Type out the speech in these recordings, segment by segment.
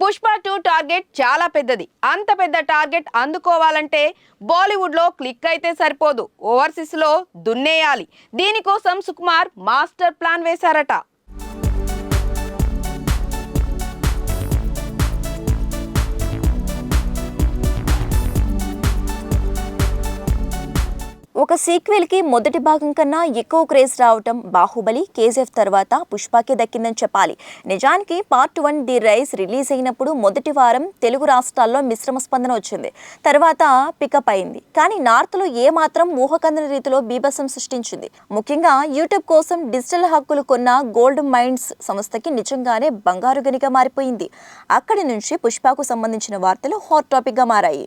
Pushpa two target చాలా పెద్దది. అంత పెద్ద టార్గెట్ అందుకోవాలంటే బాలీవుడ్లో క్లిక్ అయితే సరిపోదు. ఓవర్సీస్లో దున్నేయాలి. దీనికోసం సుకుమార్ మాస్టర్ ప్లాన్ వేశారట. ఒక సీక్వెల్కి మొదటి భాగం కన్నా ఎక్కువ క్రేజ్ రావటం బాహుబలి కేజీఎఫ్ తర్వాత పుష్పకి దక్కిందని చెప్పాలి. నిజానికి part one the rise release అయినప్పుడు మొదటి వారం తెలుగు రాష్ట్రాల్లో మిశ్రమ స్పందన వచ్చింది. తర్వాత పికప్ అయింది. కానీ నార్త్లో ఏ మాత్రం ఊహకందని రీతిలో బీభత్సం సృష్టించింది. ముఖ్యంగా యూట్యూబ్ కోసం డిజిటల్ హక్కులు కొన్న గోల్డ్ మైండ్స్ సంస్థకి నిజంగానే బంగారు గనిగా మారిపోయింది. అక్కడి నుంచి పుష్పకు సంబంధించిన వార్తలు హాట్ టాపిక్గా మారాయి.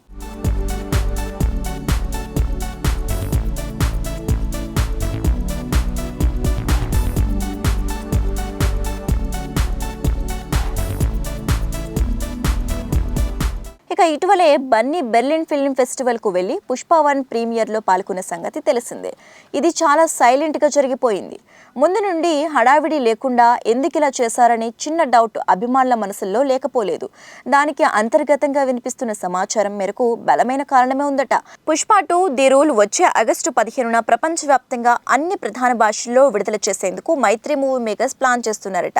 ఇక ఇటీవలే బన్నీ బెర్లిన్ ఫిల్మ్ ఫెస్టివల్కు వెళ్ళి పుష్ప వన్ ప్రీమియర్లో పాల్గొన్న సంగతి తెలిసిందే. ఇది చాలా సైలెంట్గా జరిగిపోయింది. ముందు నుండి హడావిడి లేకుండా ఎందుకు ఇలా చేశారని చిన్న డౌట్ అభిమానుల మనసుల్లో లేకపోలేదు. దానికి అంతర్గతంగా వినిపిస్తున్న సమాచారం మేరకు బలమైన కారణమే ఉందట. పుష్ప టూ ది రూల్ వచ్చే ఆగస్టు పదిహేనున ప్రపంచవ్యాప్తంగా అన్ని ప్రధాన భాషల్లో విడుదల చేసేందుకు మైత్రి మూవీ మేకర్స్ ప్లాన్ చేస్తున్నారట.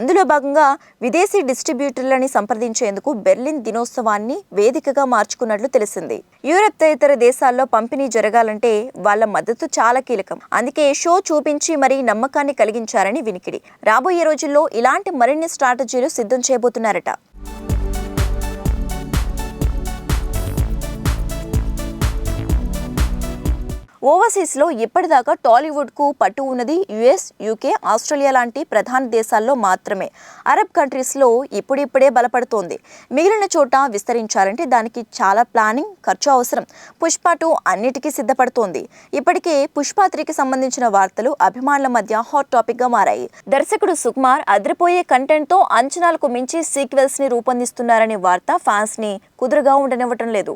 అందులో భాగంగా విదేశీ డిస్ట్రిబ్యూటర్లని సంప్రదించేందుకు బెర్లిన్ దినోత్సవాన్ని వేదికగా మార్చుకున్నట్లు తెలిసింది. యూరప్ తదితర దేశాల్లో పంపిణీ జరగాలంటే వాళ్ళ మద్దతు చాలా కీలకం. అందుకే షో చూపించి మరీ నమ్మకాన్ని కలిగించారని వినికిడి. రాబోయే రోజుల్లో ఇలాంటి మరిన్ని స్ట్రాటజీలు సిద్ధం చేయబోతున్నారట. ఓవర్సీస్లో ఇప్పటిదాకా టాలీవుడ్కు పట్టు ఉన్నది యుఎస్ యూకే ఆస్ట్రేలియా లాంటి ప్రధాన దేశాల్లో మాత్రమే. అరబ్ కంట్రీస్లో ఇప్పుడిప్పుడే బలపడుతోంది. మిగిలిన చోట విస్తరించాలంటే దానికి చాలా ప్లానింగ్ ఖర్చు అవసరం. పుష్ప టూ అన్నిటికీ సిద్ధపడుతోంది. ఇప్పటికే పుష్ప త్రీకి సంబంధించిన వార్తలు అభిమానుల మధ్య హాట్ టాపిక్గా మారాయి. దర్శకుడు సుకుమార్ అదిరిపోయే కంటెంట్తో అంచనాలకు మించి సీక్వెల్స్ని రూపొందిస్తున్నారనే వార్త ఫ్యాన్స్ని కుదురుగా ఉండనివ్వటం లేదు.